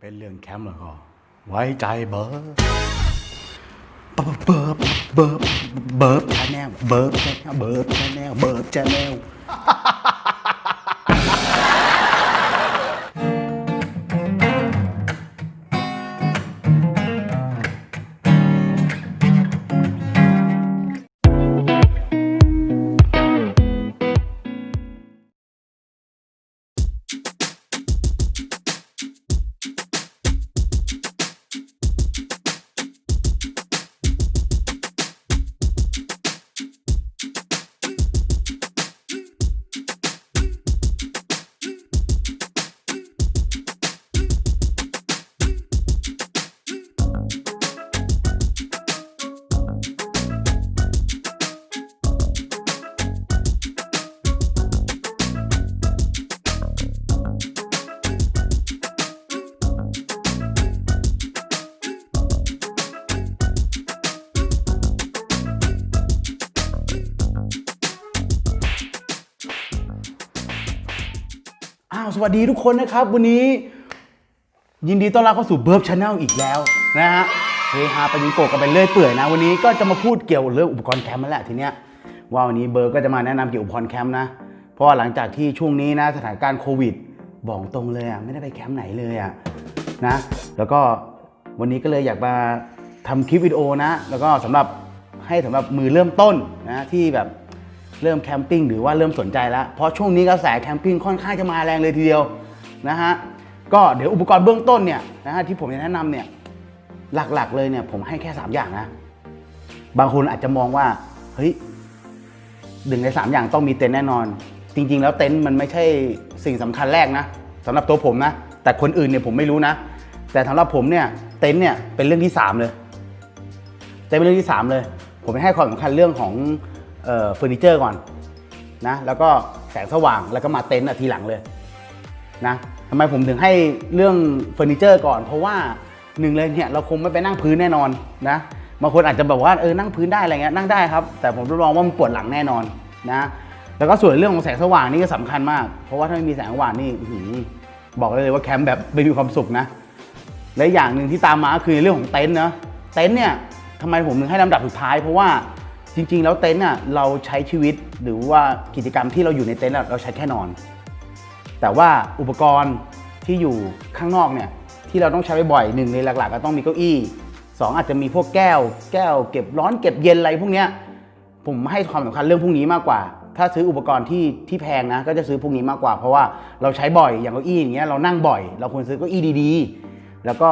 เป็นเรื่องแคมป์แล้วก็ ไว้ใจเบิร์ดเบิร์ดเบิร์ดเบิร์ดเบิร์ดชาแนลเบิร์ดชาแนลเบิร์ดชาแนลเบิร์ชาแนล สวัสดีทุกคนนะครับ วันนี้ ยินดีต้อนรับเข้าสู่เบิร์บชาแนลอีกแล้วนะฮะเฮฮาไปยิงโกะกันไปเรื่อยเปื่อยนะ วันนี้ก็จะมาพูดเกี่ยวเรื่องอุปกรณ์แคมป์นั่นแหละทีเนี้ยว่าวันนี้เบิร์บก็จะมาแนะนำเกี่ยวกับอุปกรณ์แคมป์นะเพราะว่าหลังจากที่ช่วงนี้นะสถานการณ์โควิด บอกตรงเลยอะไม่ได้ไปแคมป์ไหนเลยอะนะแล้วก็วันนี้ก็เลยอยากมาทำคลิปวิดีโอนะ แล้วก็สำหรับให้สำหรับมือเริ่มต้นนะที่แบบ เริ่มแคมปิ้งหรือว่าเริ่มสนใจแล้ว เพราะช่วงนี้กระแสแคมปิ้งค่อนข้างจะมาแรงเลยทีเดียวนะฮะก็เดี๋ยวอุปกรณ์เบื้องต้นเนี่ยนะฮะที่ผมจะแนะนำเนี่ยหลักๆเลยเนี่ยผมให้แค่ 3 อย่างนะ บางคนอาจจะมองว่าเฮ้ยหนึ่งใน 3 อย่างต้องมีเต็นท์แน่นอน จริง ๆ แล้วเต็นท์มันไม่ใช่สิ่งสำคัญแรกนะสำหรับตัวผมนะ แต่คนอื่นเนี่ยผมไม่รู้นะ แต่สำหรับผมเนี่ยเต็นท์เนี่ยเป็นเรื่องที่ 3 เลยเต็นท์เป็นเรื่องที่ 3 เลย ผมให้ความสำคัญเรื่องของ เฟอร์นิเจอร์ก่อนนะแล้วก็แสงสว่างแล้วก็มาเต็นท์ทีหลังเลยนะทำไมผมถึงให้เรื่องเฟอร์นิเจอร์ก่อน เพราะว่าหนึ่งเลยเนี่ยเราคงไม่ไปนั่งพื้นแน่นอนนะบางคนอาจจะแบบว่าเออนั่งพื้นได้อะไรเงี้ยนั่งได้ครับ แต่ผมรับรองว่ามันปวดหลังแน่นอนนะแล้วก็ส่วนเรื่องของแสงสว่างนี่ก็สำคัญมาก เพราะว่าถ้าไม่มีแสงสว่างนี่บอกได้เลยว่าแคมป์แบบไม่มีความสุขนะและอย่างหนึ่งที่ตามมาคือเรื่องของเต็นท์นะเต็นท์เนี่ยทำไมผมถึงให้ลำดับสุดท้ายเพราะว่า จริง ๆ แล้วเต็นท์น่ะเราใช้ชีวิตหรือว่ากิจกรรมที่เราอยู่ในเต็นท์เราใช้แค่นอน แต่ว่าอุปกรณ์ที่อยู่ข้างนอกเนี่ยที่เราต้องใช้บ่อยๆหนึ่งในหลักๆ ก็ต้องมีเก้าอี้สองอาจจะมีพวกแก้ว แก้วเก็บร้อนเก็บเย็นอะไรพวกเนี้ยผมให้ความสำคัญเรื่องพวกนี้มากกว่า ถ้าซื้ออุปกรณ์ที่ที่แพงนะก็จะซื้อพวกนี้มากกว่า เพราะว่าเราใช้บ่อยอย่างเก้าอี้อย่างเงี้ยเรานั่งบ่อย เราควรซื้อเก้าอี้ดีๆ แล้วก็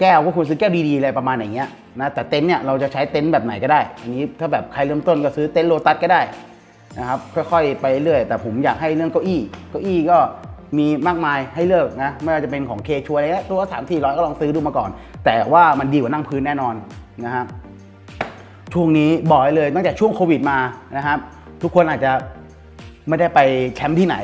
แก้วก็ควรซื้อแก้วดีๆอะไรประมาณอย่างเงี้ยนะแต่เต็นท์เนี่ยเราจะใช้เต็นท์แบบไหนก็ได้ อันนี้ถ้าแบบใครเริ่มต้นก็ซื้อเต็นท์โลตัสก็ได้นะครับค่อยๆไปเรื่อยแต่ผมอยากให้เรื่องเก้าอี้เก้าอี้ก็มีมากมายให้เลือกนะไม่ว่าจะเป็นของเคชัวอะไรตัวสามสี่ร้อยก็ลองซื้อดูมาก่อน แต่ว่ามันดีกว่านั่งพื้นแน่นอนนะครับช่วงนี้บอกเลยตั้งแต่ช่วงโควิดมานะครับ ทุกคนอาจจะไม่ได้ไปแคมป์ที่ไหน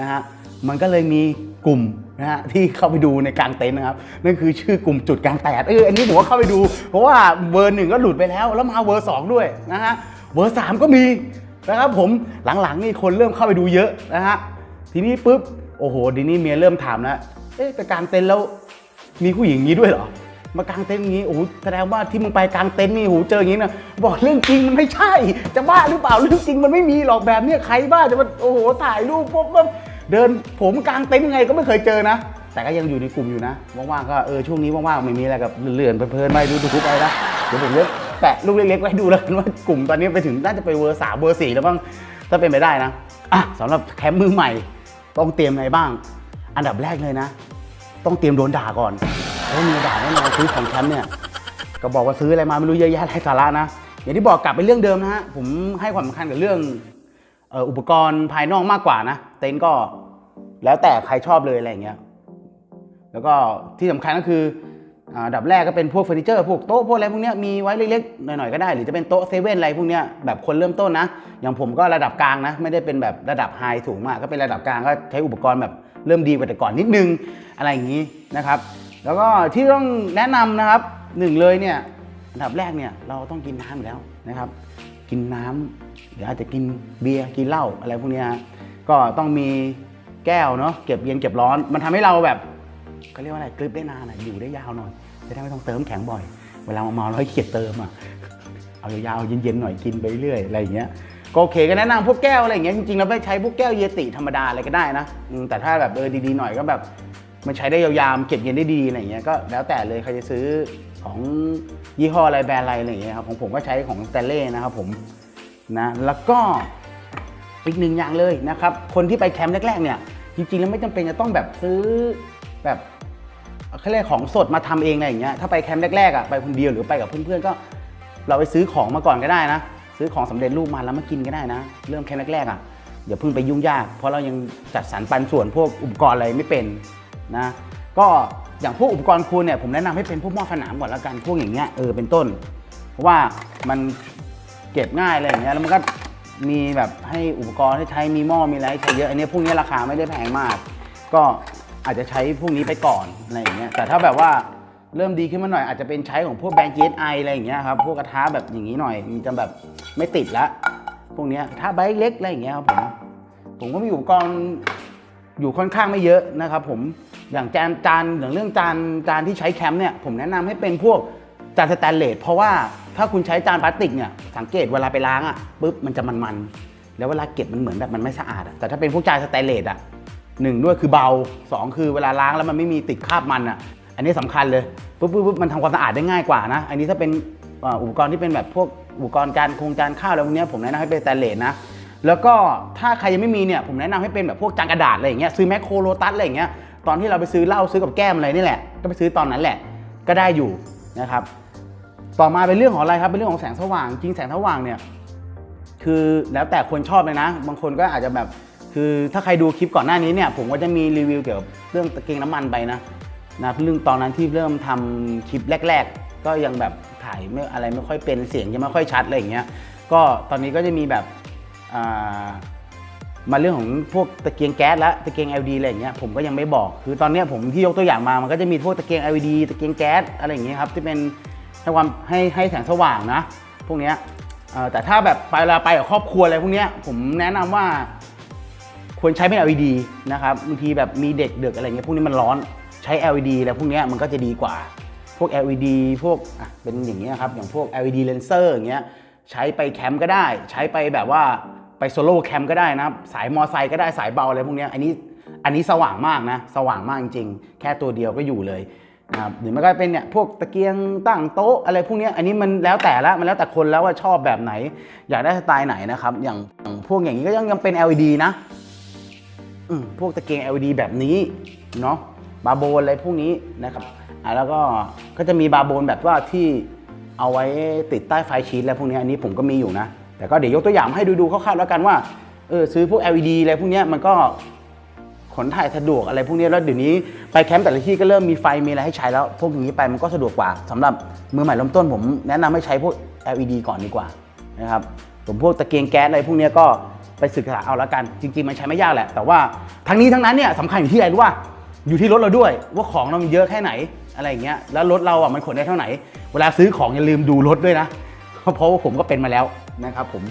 นะฮะมันก็เลยมีกลุ่ม นะฮะที่เข้าไปดูในกลางเต็นท์นะครับนั่นคือชื่อกลุ่มจุดกลางแตดเอออันนี้ผมก็เข้าไปดู เพราะว่าเบอร์หนึ่งก็หลุดไปแล้ว แล้วมาเบอร์สองด้วยนะฮะเบอร์สามก็มีนะครับผมหลังๆนี่คนเริ่มเข้าไปดูเยอะนะฮะทีนี้ปุ๊บโอ้โหดีนี้เมียเริ่มถามแล้วเอ๊ะไปกลางเต็นท์แล้วมีผู้หญิงงนี้ด้วยเหรอมากางเต็นท์อย่างนี้โอ้โหแสดงว่าที่มึงไปกางเต็นท์นี่โอ้โหเจออย่างนี้นะบอกเรื่องจริงมันไม่ใช่ จะบ้าหรือเปล่าเรื่องจริงมันไม่มีหรอกแบบเนี้ยใครบ้าจะมาโอ้โหถ่ายรูปปุ๊บ เดินผมกลางเต็นท์ยังไงก็ไม่เคยเจอนะ แต่ก็ยังอยู่ในกลุ่มอยู่นะ ว่างๆก็เออช่วงนี้ว่างๆไม่มีอะไรกับเลื่อนเพลินๆไปดูดูทุกไปนะเดี๋ยวผมจะแปะลูกเล็กๆไว้ดูแล้วกันว่ากลุ่มตอนนี้ไปถึงน่าจะไปเวอร์สามเวอร์สี่แล้วบ้างถ้าเป็นไปได้นะอะสำหรับแคมป์มือใหม่ ต้องเตรียมอะไรบ้าง อันดับแรกเลยนะ ต้องเตรียมโดนด่าก่อนเพราะมีด่าแน่นอนซื้อของแคมป์เนี่ยก็บอกว่าซื้ออะไรมาไม่รู้เยอะแยะไรสาระนะอย่างที่บอกกลับไปเรื่องเดิมนะฮะผมให้ความสำคัญกับเรื่องอุปกรณ์ภายนอกมากกว่านะ เต็นท์ก็ แล้วแต่ใครชอบเลยอะไรอย่างเงี้ยแล้วก็ที่สำคัญก็คืออ่าอันดับแรกก็เป็นพวกเฟอร์นิเจอร์พวกโต๊ะพวกอะไรพวกเนี้ยมีไว้เล็กๆหน่อยๆก็ได้ หรือจะเป็นโต๊ะเซเว่นอะไรพวกเนี้ยแบบคนเริ่มต้นนะ อย่างผมก็ระดับกลางนะ ไม่ได้เป็นแบบระดับไฮสูงมากก็เป็นระดับกลางก็ใช้อุปกรณ์แบบเริ่มดีกว่าแต่ก่อนนิดนึงอะไรอย่างนี้นะครับ แล้วก็ที่ต้องแนะนำนะครับหนึ่งเลยเนี่ยอันดับแรกเนี่ยเราต้องกินน้ำอยู่แล้วนะครับ กินน้ำเดี๋ยวอาจจะกินเบียร์กินเหล้าอะไรพวกเนี้ยก็ต้องมี แก้วเนาะเก็บเย็นเก็บร้อน มันทำให้เราแบบเขาเรียกว่าอะไรกริปได้นานอะอยู่ได้ยาวหน่อยจะได้ไม่ต้องเติมแข็งบ่อย เวลามาเมาแล้วให้เขียดเติมอะเอายาวเย็นๆหน่อยกินไปเรื่อยอะไรอย่างเงี้ยก็โอเคก็แนะนำพวกแก้วอะไรอย่างเงี้ยจริงๆเราไม่ใช้พวกแก้วเยติธรรมดาอะไรก็ได้นะแต่ถ้าแบบเออดีๆหน่อยก็แบบมันใช้ได้ยาวๆเก็บเย็นได้ดีอะไรอย่างเงี้ยก็แล้วแต่เลยใครจะซื้อของยี่ห้ออะไรแบรนด์อะไรอะไรอย่างเงี้ยครับของผมก็ใช้ของสเตเล่นะครับผมนะแล้วก็อีกหนึ่งอย่างเลยนะครับคนที่ไปแคมป์แรกๆเนี่ย จริงๆแล้วไม่จำเป็นจะต้องแบบซื้อแบบเขาเรียกของสดมาทำเองอะไรอย่างเงี้ยถ้าไปแคมป์แรกๆอะไปคนเดียวหรือไปกับเพื่อนๆก็ เราไปซื้อของมาก่อนก็ได้นะ ซื้อของสำเร็จรูปมาแล้วมากินก็ได้นะ เริ่มแคมป์แรกๆอะอย่าเพิ่งไปยุ่งยาก เพราะเรายังจัดสรรปันส่วนพวกอุปกรณ์อะไรไม่เป็นนะก็อย่างพวกอุปกรณ์ครูเนี่ยผมแนะนำให้เป็นพวกหม้อสนามก่อนล้วกันพวกอย่างเงี้ยเออเป็นต้น เพราะว่ามันเก็บง่ายอะไรอย่างเงี้ยแล้วมันก็ มีแบบให้อุปกรณ์ให้ใช้มีหม้อมีอะไรให้ใช้เยอะอันนี้พวกนี้ราคาไม่ได้แพงมาก ก็อาจจะใช้พวกนี้ไปก่อนอะไรอย่างเงี้ยแต่ถ้าแบบว่าเริ่มดีขึ้นมาหน่อยอาจจะเป็นใช้ของพวกแบรนด์ GSI อะไรอย่างเงี้ยครับพวกกระทะแบบอย่างนี้หน่อยมันจะแบบไม่ติดละพวกเนี้ยกระทะใบเล็กอะไรอย่างเงี้ยครับผมผมก็มีอุปกรณ์อยู่ค่อนข้างไม่เยอะนะครับผมอย่างจานจานอย่างเรื่องจานจานที่ใช้แคมป์เนี่ยผมแนะนำให้เป็นพวกจานสแตนเลสเพราะว่า ถ้าคุณใช้จานพลาสติกเนี่ยสังเกตเวลาไปล้างอะปุ๊บมันจะมันๆแล้วเวลาเก็บมันเหมือนแบบมันไม่สะอาดอะแต่ถ้าเป็นพวกจานสแตนเลสอะหนึ่งด้วยคือเบาสองคือเวลาล้างแล้วมันไม่มีติดคราบมันอะอันนี้สำคัญเลยปุ๊บปุ๊บปุ๊บมันทำความสะอาดได้ง่ายกว่านะ อันนี้ถ้าเป็นอุปกรณ์ที่เป็นแบบพวกอุปกรณ์จานคงจานข้าวอะไรพวกเนี้ยผมแนะนำให้เป็นสแตนเลสนะแล้วก็ถ้าใครยังไม่มีเนี่ยผมแนะนำให้เป็นแบบพวกจานกระดาษอะไรอย่างเงี้ยซื้อแมคโครโลตัสอะไรอย่างเงี้ยตอนที่เราไปซื้อเหล้าซื้อกับแก้มอะไรนี่แหละก็ไปซื้อตอนนั้นแหละก็ได้อยู่นะครับ ต่อมาเป็นเรื่องของอะไรครับเป็นเรื่องของแสงสว่าง จริงแสงสว่างเนี่ยคือแล้วแต่คนชอบเลยนะ บางคนก็อาจจะแบบคือถ้าใครดูคลิปก่อนหน้านี้เนี่ยผมก็จะมีรีวิวเกี่ยวกับเรื่องตะเกียงน้ำมันไปนะนะเรื่องตอนนั้นที่เริ่มทำคลิปแรก ๆ ก็ยังแบบถ่ายไม่อะไรไม่ค่อยเป็นเสียงยังไม่ค่อยชัดอะไรอย่างเงี้ยก็ตอนนี้ก็จะมีแบบามาเรื่องของพวกตะเกียงแก๊สและตะเกียง LED อะไรอย่างเงี้ยผมก็ยังไม่บอก คือตอนเนี้ยผมที่ยกตัวอย่างมามันก็จะมีพวกตะเกียง LED ตะเกียงแก๊สอะไรอย่างเงี้ยครับที่เป็น ให้ความให้ให้แสงสว่างนะ พวกเนี้ยแต่ถ้าแบบไปเวลาไปกับครอบครัวอะไรพวกเนี้ยผมแนะนำว่าควรใช้เป็น LED นะครับบางทีแบบมีเด็กเด็กอะไรเงี้ยพวกนี้มันร้อนใช้ LED แล้วพวกเนี้ยมันก็จะดีกว่า พวก LED พวกเป็นอย่างเงี้ยครับอย่างพวก LED เลนเซอร์อย่างเงี้ยใช้ไปแคมป์ก็ได้ ใช้ไปแบบว่าไปโซโล่แคมป์ก็ได้นะครับสายมอไซค์ก็ได้สายเบาอะไรพวกเนี้ยอันนี้อันนี้สว่างมากนะ สว่างมากจริงๆ แค่ตัวเดียวก็อยู่เลย นะครับหรือมันก็เป็นเนี่ยพวกตะเกียงตั้งโต๊ะอะไรพวกนี้อันนี้มันแล้วแต่ละมันแล้วแต่คนแล้วว่าชอบแบบไหน อยากได้สไตล์ไหนนะครับอย่างอย่างพวกอย่างนี้ก็ยังยังเป็น LED นะอืมพวกตะเกียง LED แบบนี้เนาะบาโบนอะไรพวกนี้นะครับอะแล้วก็ก็จะมีบาโบนแบบว่าที่เอาไว้ติดใต้ไฟชีตแล้วพวกนี้อันนี้ผมก็มีอยู่นะ แต่ก็เดี๋ยวยกตัวอย่างให้ดูดูๆคร่าวๆแล้วกันว่าเออซื้อพวก LED อะไรพวกนี้มันก็ ขนถ่ายสะดวกอะไรพวกนี้แล้วเดี๋ยวนี้ไปแคมป์แต่ละที่ก็เริ่มมีไฟมีอะไรให้ใช้แล้ว พวกอย่างนี้ไปมันก็สะดวกกว่าสำหรับมือใหม่เริ่มต้นผมแนะนำให้ใช้พวก LED ก่อนดีกว่านะครับผมพวกตะเกียงแก๊สอะไรพวกนี้ก็ไปศึกษาเอาละกัน จริง ๆ มันใช้ไม่ยากแหละ แต่ว่าทั้งนี้ทั้งนั้นเนี่ยสำคัญอยู่ที่อะไรรู้ป่ะอยู่ที่รถเราด้วย ว่าของเรามันเยอะแค่ไหนอะไรอย่างเงี้ยแล้วรถเราอะมันขนได้เท่าไหนเวลาซื้อของอย่าลืมดูรถด้วยนะเพราะว่าผมก็เป็นมาแล้วนะครับผม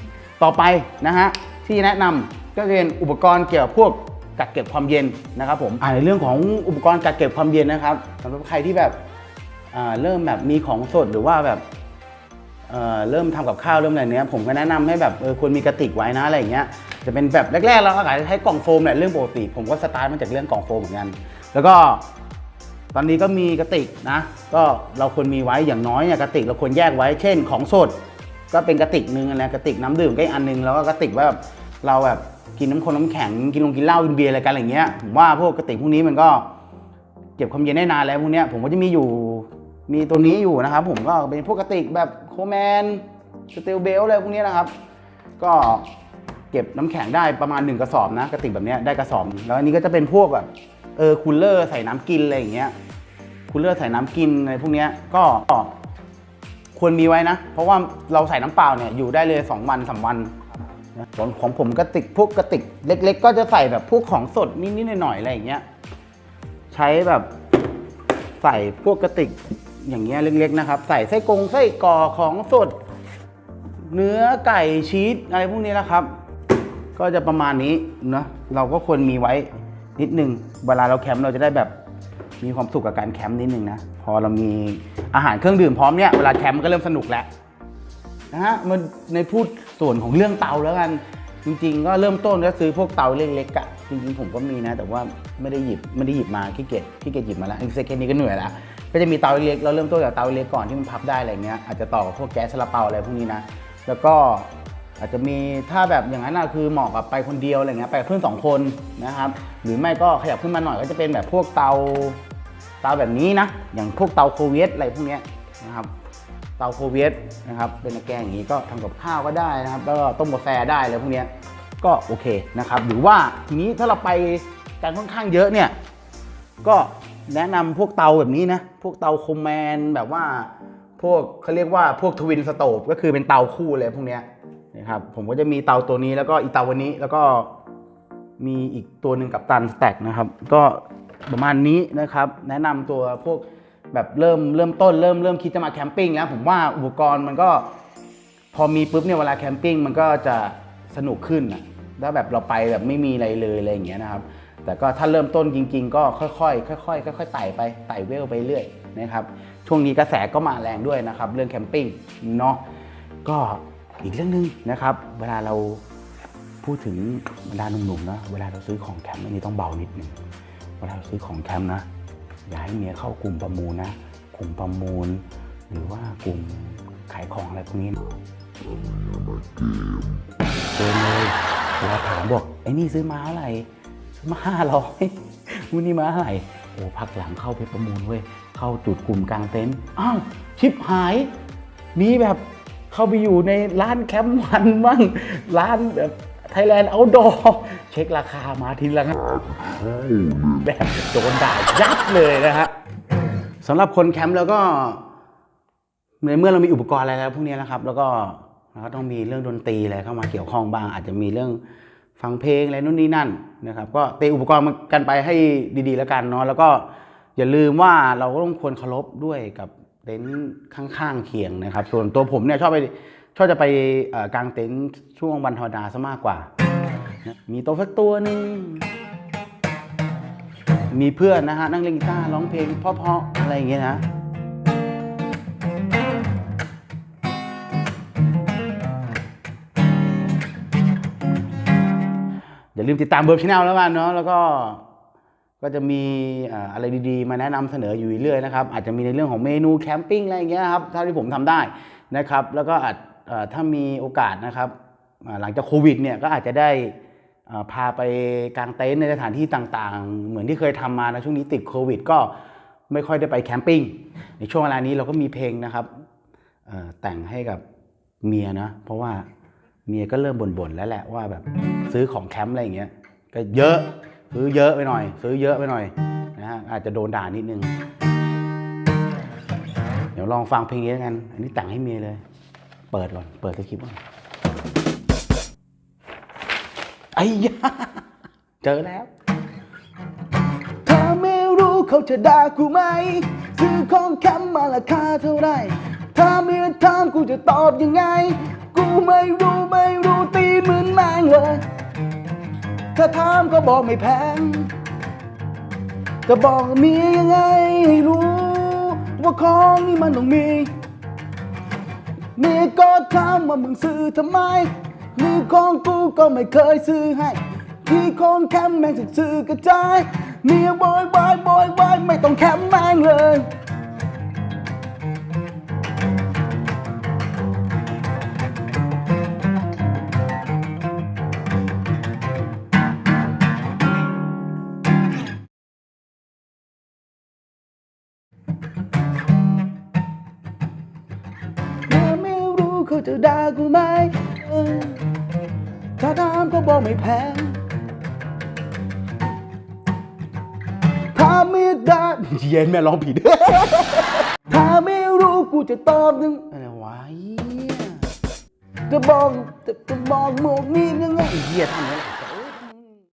ต่อไปนะฮะที่แนะนำก็เป็นอุปกรณ์เกี่ยวกับพวก กักเก็บความเย็นนะครับผมในเรื่องของอุปกรณ์กักเก็บความเย็นนะครับสำหรับใครที่แบบเริ่มแบบมีของสดหรือว่าแบบเเริ่มทำกับข้าวเริ่มอะไรเนี้ยผมก็แนะนำให้แบบเออควรมีกระติกไว้นะอะไรอย่างเงี้ยจะเป็นแบบแรกๆเราอาจจะใช้กล่องโฟมแหละเรื่องปกติ ผมก็สตาร์ทมาจากเรื่องกล่องโฟมเหมือนกัน แล้วก็ตอนนี้ก็มีกระติกนะ ก็เราควรมีไว้อย่างน้อยเนี่ยกระติกเราควรแยกไว้ เช่น ของสดก็เป็นกระติกนึงอะไรกระติกน้ำดื่มก็อีกอันนึงแล้วก็กระติกว่าแบบเราแบบ กินน้ำคนน้ำแข็งกินลงกินเหล้ากินเบียร์อะไรกันอะไรเงี้ยผมว่าพวกกระติกพวกนี้มันก็เก็บความเย็นได้นานแล้วพวกเนี้ยผมก็จะมีอยู่มีตัวนี้อยู่นะครับผมก็เป็นพวกกระติกแบบโคแมนสเตลเบลอะไรพวกนี้นะครับ ก็เก็บน้ำแข็งได้ประมาณหนึ่งกระสอบนะกระติกแบบเนี้ยได้กระสอบแล้วอันนี้ก็จะเป็นพวกแบบเออคูลเลอร์ใส่น้ำกินอะไรอย่างเงี้ยคูลเลอร์ใส่น้ำกินอะไรพวกเนี้ยก็ควรมีไว้นะ เพราะว่าเราใส่น้ำเปล่าเนี่ยอยู่ได้เลย 2 วันสามวัน นะของของผมกระติกพวกกระติกเล็ก ๆ ก็จะใส่แบบพวกของสดนิดๆหน่อยๆอะไรอย่างเงี้ยใช้แบบใส่พวกกระติกอย่างเงี้ยเล็กๆนะครับ ใส่ไส้กรงไส้กรอของสด เนื้อไก่ชีสอะไรพวกนี้นะครับ ก็จะประมาณนี้นะเราก็ควรมีไว้นิดนึง เวลาเราแคมป์เราจะได้แบบมีความสุขกับการแคมป์นิดนึงนะ พอเรามีอาหารเครื่องดื่มพร้อมเนี่ยเวลาแคมป์มันก็เริ่มสนุกแล้ว นะฮะมันในพูดส่วนของเรื่องเตาแล้วกัน จริง ๆ ก็เริ่มต้นก็ซื้อพวกเตาเล็กๆอะจริงๆผมก็มีนะ แต่ว่าไม่ได้หยิบไม่ได้หยิบมาขี้เกียจขี้เกียจหยิบมาแล้วไอ้เซคนี้ก็เหนื่อยแล้วก็จะมีเตาเล็กเราเริ่มต้นจากเตาเล็กก่อนที่มันพับได้อะไรเงี้ยอาจจะต่อกับพวกแก๊สซาลาเปาอะไรพวกนี้นะแล้วก็อาจจะมีถ้าแบบอย่างนั้นนะคือเหมาะกับไปคนเดียวอะไรเงี้ยไปกับเพื่อนสองคนนะครับหรือไม่ก็ขยับขึ้นมาหน่อยก็จะเป็นแบบพวกเตาเตาแบบนี้นะ อย่างพวกเตาโคเวตอะไรพวกเนี้ยนะครับ ตาโคเวตนะครับเป็นตะแกรงอย่างนี้ก็ทำกับข้าวก็ได้นะครับแล้วก็ต้มกาแฟได้อะไรพวกนี้ก็โอเคนะครับหรือว่าทีนี้ถ้าเราไปกันค่อนข้างเยอะเนี่ยก็แนะนำพวกเตาแบบนี้นะพวกเตาโคมแมนแบบว่าพวกเขาเรียกว่าพวกทวินสโตฟก็คือเป็นเตาคู่เลยพวกนี้นะครับผมก็จะมีเตาตัวนี้แล้วก็อีเตาวันนี้แล้วก็มีอีกตัวหนึ่งกับตันสแต็กนะครับ ก็ประมาณนี้นะครับ แนะนำตัวพวก แบบเริ่มเริ่มต้นเริ่มเริ่มคิดจะมาแคมปิ้งแล้วผมว่าอุปกรณ์มันก็พอมีปุ๊บเนี่ยเวลาแคมปิ้งมันก็จะสนุกขึ้นนะถ้าแบบเราไปแบบไม่มีอะไรเลยอะไรอย่างเงี้ยนะครับ แต่ก็ถ้าเริ่มต้นจริง ๆ ก็ค่อยๆค่อยๆค่อยๆไต่ไปไต่เวลไปเรื่อยนะครับช่วงนี้กระแสก็มาแรงด้วยนะครับ เรื่องแคมปิ้งเนาะก็อีกเรื่องหนึ่งนะครับ เวลาเราพูดถึงบรรดาหนุ่มๆนะเวลาเราซื้อของแคมป์อันนี้ต้องเบานิดนึงเวลาเราซื้อของแคมป์นะ อย่าให้เมียเข้ากลุ่มประมูลนะ กลุ่มประมูล หรือว่ากลุ่มขายของอะไรพวกนี้เดินเลยเวลาถามบอกไอ้นี่ซื้อมาเท่าไหร่ซื้อมาห้าร้อยวันนี้มาเท่าไหร่โอ้พักหลังเข้าไปประมูลเว้ยเข้าจุดกลุ่มกลางเต็นท์อ้าวชิปหาย มีแบบเข้าไปอยู่ในร้านแคมป์วันบ้างร้านแบบ ไทยแลนด์เอาดอเช็คราคามาทีละงัแบบโดนด่ายับเลยนะฮะสำหรับคนแคมป์แล้วก็ในเมื่อเรามีอุปกรณ์อะไรแล้วพวกนี้นะครับ แล้วก็เราก็ต้องมีเรื่องดนตรีอะไรเข้ามาเกี่ยวข้องบ้าง อาจจะมีเรื่องฟังเพลงอะไรนู่นนี่นั่นนะครับ ก็เตรียมอุปกรณ์มันกันไปให้ดีๆ แล้วกันเนาะแล้วก็อย่าลืมว่าเราก็ต้องควรเคารพด้วยกับเต็นท์ข้างๆเคียงนะครับ ส่วนตัวผมเนี่ยชอบไป ชอบจะไปเอ่อกางเต็นท์ช่วงวันธรรมดาซะมากกว่า มีโต๊ะสักตัวหนึ่งมีเพื่อนนะฮะ นั่งเล่นกีตาร์ร้องเพลงเพราะๆอะไรอย่างเงี้ยนะอย่าลืมติดตามเบิร์บช n แนลแล้วกันเนาะแล้วก็ก็จะมีอะไรดีๆ มาแนะนำเสนออยู่เรื่อยนะครับ อาจจะมีในเรื่องของเมนูแคมปิ้งอะไรอย่างเงี้ยครับเท่าที่ผมทำได้นะครับ แล้วก็อาจ ถ้ามีโอกาสนะครับ หลังจากโควิดเนี่ยก็อาจจะได้พาไปกางเต็นท์ในสถานที่ต่างๆ เหมือนที่เคยทำมานะช่วงนี้ติดโควิด ก็ไม่ค่อยได้ไปแคมปิ้งในช่วงเวลานี้เราก็มีเพลงนะครับแต่งให้กับเมียนะ เพราะว่าเมียก็เริ่มบ่นๆแล้วแหละว่าแบบซื้อของแคมป์อะไรอย่างเงี้ยก็เยอะซื้อเยอะไปหน่อย ซื้อเยอะไปหน่อยนะฮะอาจจะโดนด่านิดนึง เดี๋ยวลองฟังเพลงนี้กัน อันนี้แต่งให้เมียเลย เปิดก่อน เปิดสคริปต์ก่อนไอ้ยาเจอแล้ว ถ้าไม่รู้เขาจะด่ากูไหม ซื้อของแคมมาราคาเท่าไร ถ้ามีถามกูจะตอบยังไง กูไม่รู้ไม่รู้ตีเหมือนแมงเลย ถ้าถามก็บอกไม่แพงจะบอกเมียยังไงให้รู้ ว่าของนี่มันต้องมี นี่ก็ถามว่ามึงซื้อทำไมมือของกูก็ไม่เคยซื้อให้ ที่ของแคมแม่งจะซื้อกระจายเมียบอยบอยบอยบอยไม่ต้องแคมแม่งเลย จะด่ากูไหมถ้าถามก็บอกไม่แพงถ้าไม่ได้เย็นแม่ร้องผิด ถ้าไม่รู้กูจะตอบนึงอะไรวะเหี้ยจะบอกจะบอกหมวกนี้ยังไงเฮียทำอะไร